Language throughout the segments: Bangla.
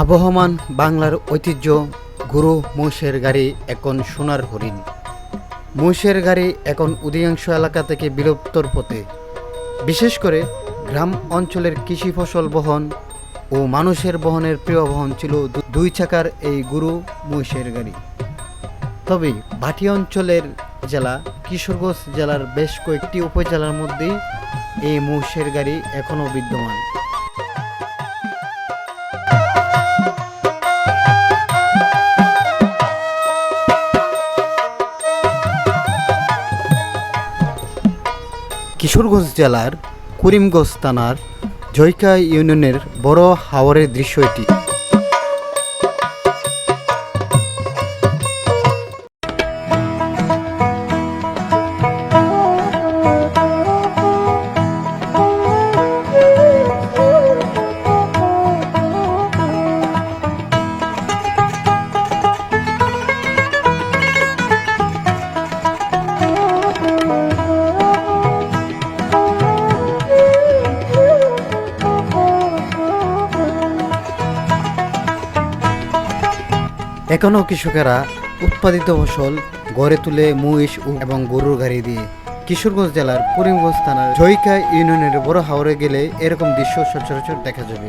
আবহমান বাংলার ঐতিহ্য, গুরু মহিষের গাড়ি এখন সোনার হরিণ। মহিষের গাড়ি এখন অধিকাংশ এলাকা থেকে বিলুপ্তর পথে। বিশেষ করে গ্রাম অঞ্চলের কৃষি ফসল বহন ও মানুষের বহনের প্রিয় বহন ছিল দুই চাকার এই গুরু মহিষের গাড়ি। তবে ভাটি অঞ্চলের জেলা, কিশোরগঞ্জ জেলার বেশ কয়েকটি উপজেলার মধ্যেই এই মহিষের গাড়ি এখনও বিদ্যমান। কিশোরগঞ্জ জেলার করিমগঞ্জ থানার জয়কা ইউনিয়নের বড় হাওরের দৃশ্য এটি। এখনও কৃষকেরা উৎপাদিত ফসল গড়ে তুলে মহিষ এবং গরুর গাড়ি দিয়ে কিশোরগঞ্জ জেলার করিমগঞ্জ থানার জয়িকা ইউনিয়নের বড় হাওড়ে গেলে এরকম দৃশ্য সচরাচর দেখা যাবে।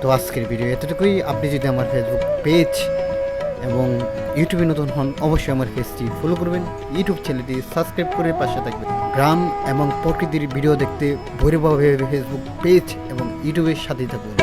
তো আজকের ভিডিও এতটুকুই। আপনি যদি আমার ফেসবুক পেজ এবং ইউটিউবে নতুন হন, অবশ্যই আমার পেজটি ফলো করবেন। ইউটিউব চ্যানেলটি সাবস্ক্রাইব করে পাশে থাকবেন। গ্রাম এবং প্রকৃতির ভিডিও দেখতে ভৈরবাভাবে ফেসবুক পেজ এবং ইউটিউবের সাথেই থাকুন।